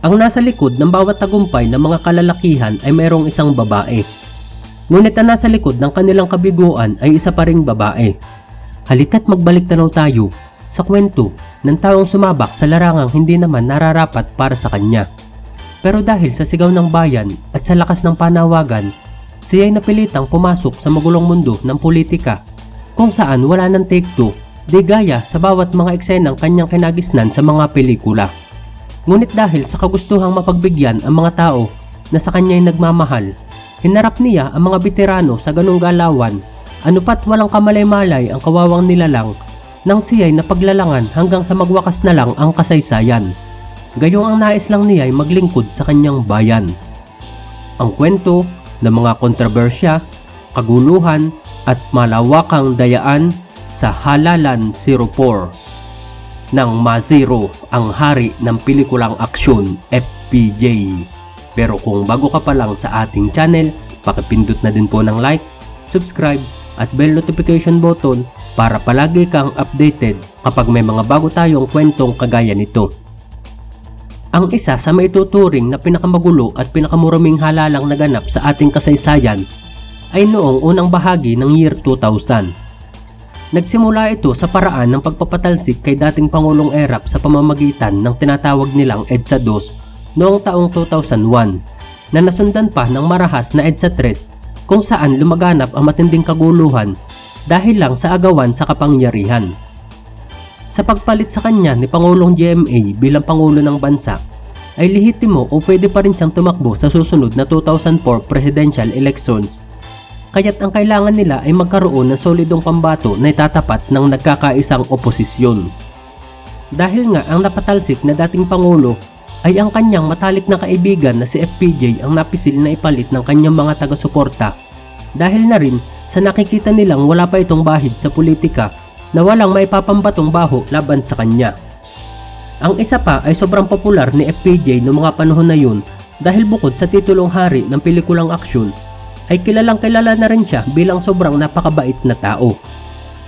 Ang nasa likod ng bawat tagumpay ng mga kalalakihan ay mayroong isang babae. Ngunit ang nasa likod ng kanilang kabiguan ay isa pa ring babae. Halika't magbalik tanaw tayo sa kwento ng taong sumabak sa larangang hindi naman nararapat para sa kanya. Pero dahil sa sigaw ng bayan at sa lakas ng panawagan, siya ay napilitang pumasok sa magulong mundo ng politika kung saan wala ng take two, di gaya sa bawat mga eksenang kanyang kinagisnan sa mga pelikula. Ngunit dahil sa kagustuhang mapagbigyan ang mga tao na sa kanya ay nagmamahal, hinarap niya ang mga veterano sa ganong galawan, ano pat walang kamalay-malay ang kawawang nilalang nang siya'y napaglalangan hanggang sa magwakas na lang ang kasaysayan. Gayong ang nais lang niya ay maglingkod sa kanyang bayan. Ang kwento ng mga kontrobersya, kaguluhan at malawakang dayaan sa Halalan 04 ng Mazero ang hari ng pelikulang aksyon FPJ. Pero kung bago ka pa lang sa ating channel, pakipindot na din po ng like, subscribe at bell notification button para palagi kang updated kapag may mga bago tayong kwentong kagaya nito. Ang isa sa maituturing na pinakamagulo at pinakamuraming halalang naganap sa ating kasaysayan ay noong unang bahagi ng year 2000. Nagsimula ito sa paraan ng pagpapatalsik kay dating Pangulong Erap sa pamamagitan ng tinatawag nilang EDSA 2 noong taong 2001 na nasundan pa ng marahas na EDSA 3 kung saan lumaganap ang matinding kaguluhan dahil lang sa agawan sa kapangyarihan. Sa pagpalit sa kanya ni Pangulong GMA bilang Pangulo ng Bansa, ay lihitimo o pwede pa rin siyang tumakbo sa susunod na 2004 presidential elections. Kaya't ang kailangan nila ay magkaroon ng solidong pambato na itatapat ng nagkakaisang oposisyon. Dahil nga ang napatalsik na dating Pangulo ay ang kanyang matalik na kaibigan na si FPJ ang napisil na ipalit ng kanyang mga taga-suporta dahil na rin sa nakikita nilang wala pa itong bahid sa politika na walang maipapambatong baho laban sa kanya. Ang isa pa ay sobrang popular ni FPJ noong mga panahon na yun dahil bukod sa titulong hari ng pelikulang aksyon ay kilalang kilala na rin siya bilang sobrang napakabait na tao.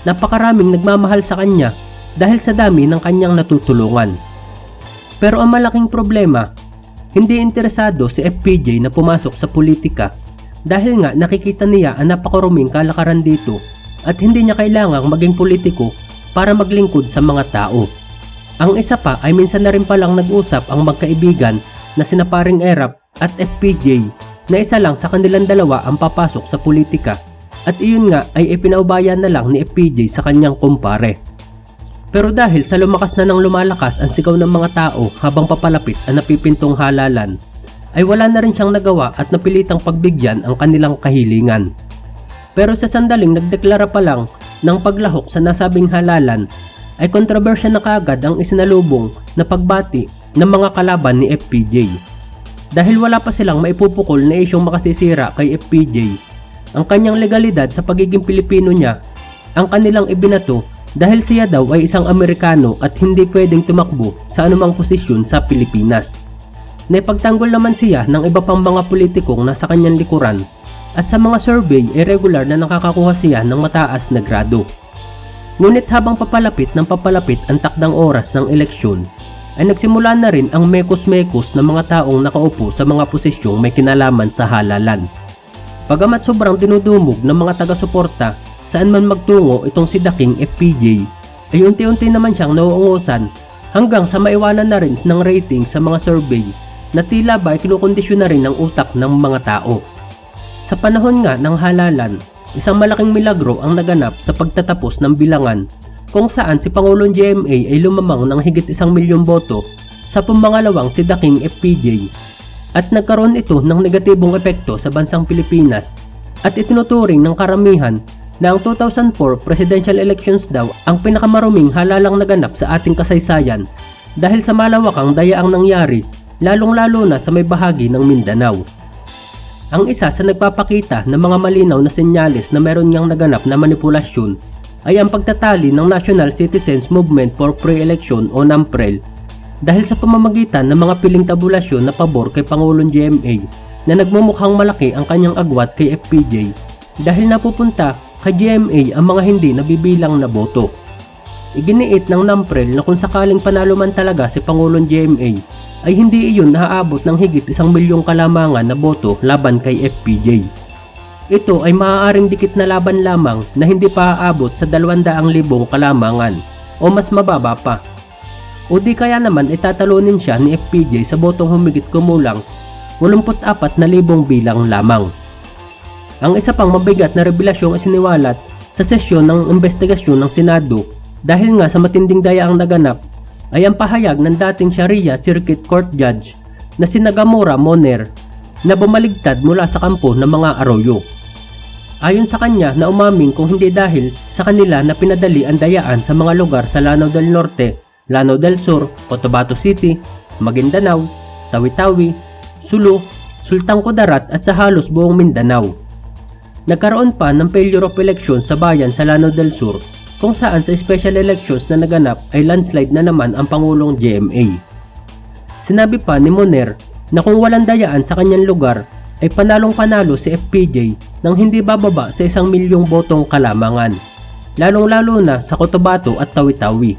Napakaraming nagmamahal sa kanya dahil sa dami ng kanyang natutulungan. Pero ang malaking problema, hindi interesado si FPJ na pumasok sa politika dahil nga nakikita niya ang napakaruming kalakaran dito at hindi niya kailangang maging politiko para maglingkod sa mga tao. Ang isa pa ay minsan na rin palang nag-usap ang magkaibigan na sina paring Erap at FPJ na isa lang sa kanilang dalawa ang papasok sa politika at iyon nga ay ipinaubayan na lang ni FPJ sa kanyang kumpare. Pero dahil sa lumakas na ng lumalakas ang sigaw ng mga tao habang papalapit ang napipintong halalan, ay wala na rin siyang nagawa at napilitang pagbigyan ang kanilang kahilingan. Pero sa sandaling nagdeklara pa lang ng paglahok sa nasabing halalan, ay kontrobersya na kagad ang isinalubong na pagbati ng mga kalaban ni FPJ. Dahil wala pa silang maipupukol na isyong makasisira kay FPJ, ang kanyang legalidad sa pagiging Pilipino niya, ang kanilang ibinato dahil siya daw ay isang Amerikano at hindi pwedeng tumakbo sa anumang posisyon sa Pilipinas. Naipagtanggol naman siya ng iba pang mga politikong nasa kanyang likuran at sa mga survey ay regular na nakakakuha siya ng mataas na grado. Ngunit habang papalapit ng papalapit ang takdang oras ng eleksyon, ay nagsimula na rin ang mekos-mekos ng mga taong nakaupo sa mga posisyong may kinalaman sa halalan. Pagamat sobrang dinudumog ng mga taga-suporta saan man magtungo itong si Daking FPJ, ay unti-unti naman siyang nauungusan hanggang sa maiwanan na rin ng rating sa mga survey na tila ba ay kinukondisyon na rin ng utak ng mga tao. Sa panahon nga ng halalan, isang malaking milagro ang naganap sa pagtatapos ng bilangan kung saan si Pangulong GMA ay lumamang ng higit isang milyong boto sa pumangalawang si Daking FPJ at nagkaroon ito ng negatibong epekto sa bansang Pilipinas at itinuturing ng karamihan na ang 2004 presidential elections daw ang pinakamaruming halalang naganap sa ating kasaysayan dahil sa malawakang dayaang nangyari lalong-lalo na sa may bahagi ng Mindanao. Ang isa sa nagpapakita ng mga malinaw na senyales na meron niyang naganap na manipulasyon ay ang pagtatali ng National Citizens Movement for Pre-Election o NAMPREL dahil sa pamamagitan ng mga piling tabulasyon na pabor kay Pangulong GMA na nagmumukhang malaki ang kanyang agwat kay FPJ dahil napupunta kay GMA ang mga hindi nabibilang na boto. Iginiit ng NAMPREL na kung sakaling panalo man talaga si Pangulong GMA ay hindi iyon naaabot ng higit isang milyong kalamangan na boto laban kay FPJ. Ito ay maaaring dikit na laban lamang na hindi pa aabot sa 200,000 kalamangan o mas mababa pa. O di kaya naman itatalunin siya ni FPJ sa botong humigit kumulang 84,000 bilang lamang. Ang isa pang mabigat na revelasyong isiniwalat sa sesyon ng investigasyon ng Senado dahil nga sa matinding daya ang naganap ay ang pahayag ng dating Sharia Circuit Court Judge na si Nagamura Moner na bumaligtad mula sa kampo ng mga Arroyo. Ayon sa kanya na umaming kung hindi dahil sa kanila na pinadali ang dayaan sa mga lugar sa Lanao del Norte, Lanao del Sur, Cotabato City, Maguindanao, Tawi-Tawi, Sulu, Sultang Kudarat at sa halos buong Mindanao. Nagkaroon pa ng failure of election sa bayan sa Lanao del Sur kung saan sa special elections na naganap ay landslide na naman ang Pangulong GMA. Sinabi pa ni Moner na kung walang dayaan sa kanyang lugar ay panalong panalo si FPJ nang hindi bababa sa isang milyong botong kalamangan, lalong-lalo na sa Cotabato at Tawi-Tawi.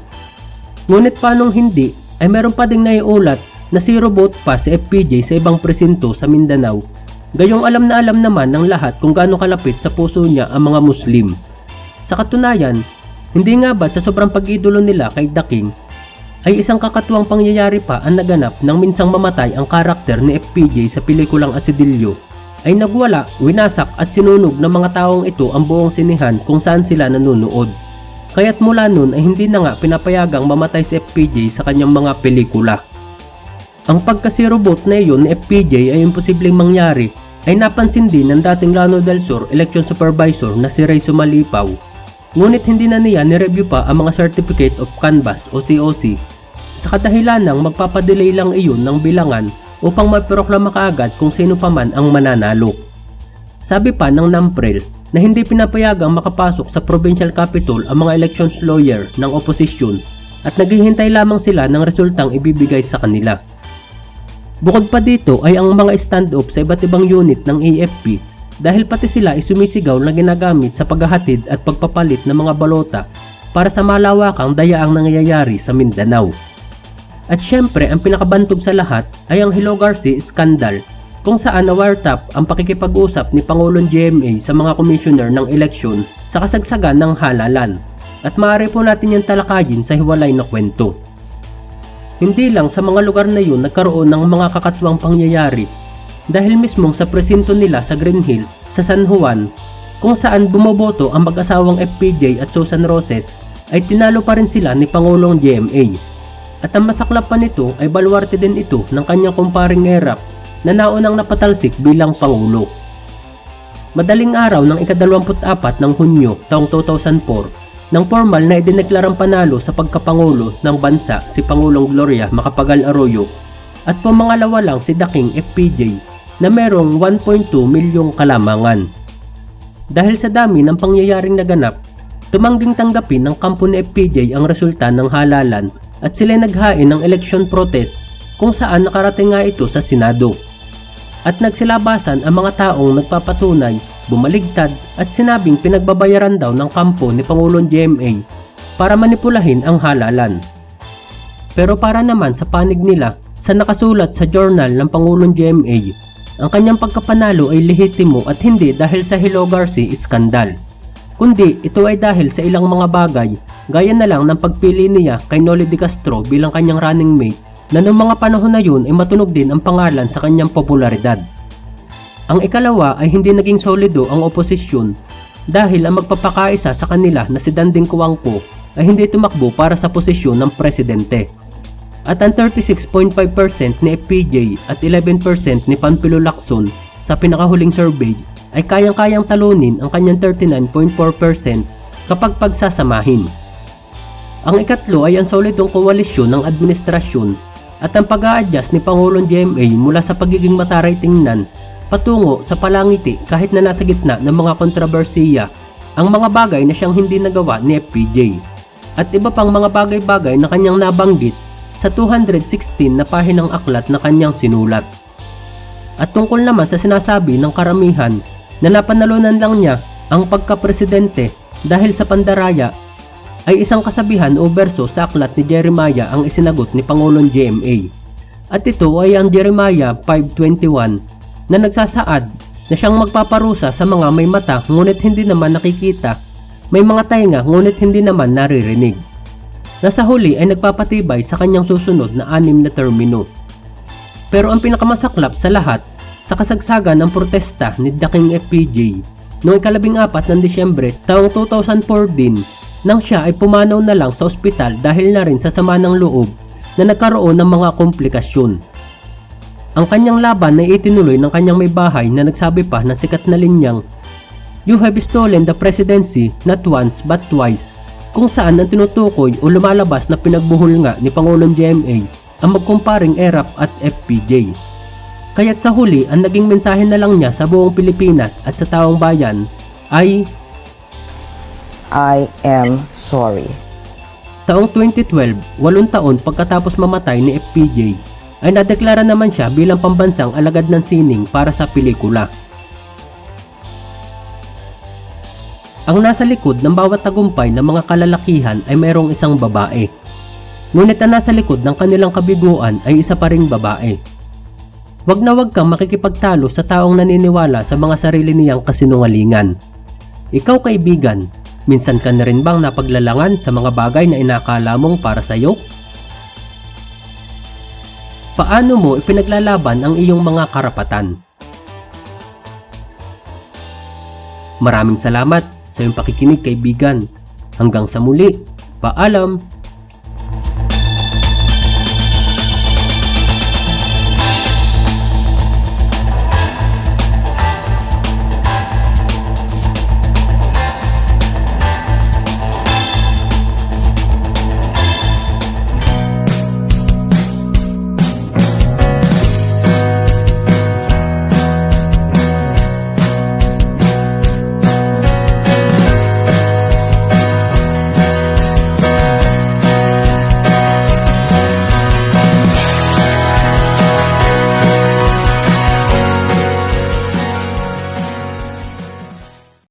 Ngunit panong hindi ay meron pa ding naiulat na zero vote pa si FPJ sa ibang presinto sa Mindanao, gayong alam na alam naman ng lahat kung gaano kalapit sa puso niya ang mga Muslim. Sa katunayan, hindi nga ba't sa sobrang pag-idolo nila kay The King ay isang kakatuwang pangyayari pa ang naganap nang minsang mamatay ang karakter ni FPJ sa pelikulang Asidilyo ay nagwala, winasak at sinunog ng mga taong ito ang buong sinihan kung saan sila nanonood. Kaya't mula nun ay hindi na nga pinapayagang mamatay si FPJ sa kanyang mga pelikula. Ang pagkasiro vote na iyon ni FPJ ay imposibleng mangyari ay napansin din ng dating Lano del Sur election supervisor na si Ray Sumalipaw. Ngunit hindi na niya ni-review pa ang mga Certificate of Canvas o COC sa kadahilan ng magpapadelay lang iyon ng bilangan upang maproklama kaagad kung sino pa man ang mananalo. Sabi pa ng NAMPREL na hindi pinapayagang makapasok sa provincial capital ang mga elections lawyer ng oposisyon at naghihintay lamang sila ng resultang ibibigay sa kanila. Bukod pa dito ay ang mga stand-off sa iba't ibang unit ng AFP dahil pati sila ay sumisigaw na ginagamit sa paghahatid at pagpapalit ng mga balota para sa malawakang dayaang nangyayari sa Mindanao. At syempre ang pinakabantog sa lahat ay ang Hello Garci scandal kung saan na-wiretap ang pakikipag-usap ni Pangulong GMA sa mga commissioner ng eleksyon sa kasagsagan ng halalan at maaari po natin yung talakayin sa hiwalay na kwento. Hindi lang sa mga lugar na yun nagkaroon ng mga kakatwang pangyayari dahil mismong sa presinto nila sa Green Hills sa San Juan kung saan bumoboto ang mag-asawang FPJ at Susan Roses ay tinalo pa rin sila ni Pangulong GMA at ang masaklap pa nito ay balwarte din ito ng kanyang kumparing Erap na naunang napatalsik bilang Pangulo. Madaling araw ng ikadalawamput-apat ng Hunyo taong 2004 nang formal na idineklarang panalo sa pagkapangulo ng bansa si Pangulong Gloria Macapagal Arroyo at pumangalawa lang si Daking FPJ na merong 1.2 milyong kalamangan. Dahil sa dami ng pangyayaring naganap, tumangging tanggapin ng kampo ni FPJ ang resulta ng halalan at sila naghain ng election protest kung saan nakarating nga ito sa Senado. At nagsilabasan ang mga taong nagpapatunay, bumaligtad at sinabing pinagbabayaran daw ng kampo ni Pangulong GMA para manipulahin ang halalan. Pero para naman sa panig nila sa nakasulat sa journal ng Pangulong GMA, ang kanyang pagkapanalo ay lehitimo at hindi dahil sa Hello Garci iskandal kundi ito ay dahil sa ilang mga bagay gaya na lang ng pagpili niya kay Noli de Castro bilang kanyang running mate na noong mga panahon na yun ay matunog din ang pangalan sa kanyang popularidad. Ang ikalawa ay hindi naging solido ang oposisyon dahil ang magpapakaisa sa kanila na si Danding Kuwangpo ay hindi tumakbo para sa posisyon ng presidente. At ang 36.5% ni FPJ at 11% ni Panpilo Lacson sa pinakahuling survey ay kayang-kayang talunin ang kanyang 39.4% kapag pagsasamahin. Ang ikatlo ay ang solidong koalisyon ng administrasyon at ang pag adjust ni Pangulong GMA mula sa pagiging mataray tingnan patungo sa palangiti kahit na nasa gitna ng mga kontrobersiya ang mga bagay na siyang hindi nagawa ni FPJ at iba pang mga bagay-bagay na kanyang nabanggit sa 216 na pahinang aklat na kanyang sinulat. At tungkol naman sa sinasabi ng karamihan na napanalunan lang niya ang pagkapresidente dahil sa pandaraya ay isang kasabihan o berso sa aklat ni Jeremiah ang isinagot ni Pangulong GMA. At ito ay ang Jeremiah 5.21 na nagsasaad na siyang magpaparusa sa mga may mata ngunit hindi naman nakikita, may mga tainga ngunit hindi naman naririnig. Nasa huli ay nagpapatibay sa kanyang susunod na anim na termino. Pero ang pinakamasaklap sa lahat, sa kasagsagan ng protesta ni Daking FPJ noong ikalabing apat ng Disyembre taong 2004 din nang siya ay pumanaw na lang sa ospital dahil na rin sa sama ng loob na nagkaroon ng mga komplikasyon. Ang kanyang laban ay itinuloy ng kanyang may bahay na nagsabi pa ng sikat na linyang You have stolen the presidency not once but twice kung saan ang tinutukoy o lumalabas na pinagbuhol nga ni Pangulong GMA ang magkumparing ERAP at FPJ. Kaya't sa huli ang naging mensahe na lang niya sa buong Pilipinas at sa taong bayan ay I am sorry. taong 2012, walong taon pagkatapos mamatay ni FPJ, ay nadeklara naman siya bilang pambansang alagad ng sining para sa pelikula. Ang nasa likod ng bawat tagumpay ng mga kalalakihan ay mayroong isang babae. Ngunit ang nasa likod ng kanilang kabiguan ay isa pa ring babae. Wag na wag kang makikipagtalo sa taong naniniwala sa mga sarili niyang kasinungalingan. Ikaw kaibigan, minsan ka na rin bang napaglalangan sa mga bagay na inakala mong para sa iyo? Paano mo ipinaglalaban ang iyong mga karapatan? Maraming salamat sa iyong pakikinig kaibigan. Hanggang sa muli, paalam!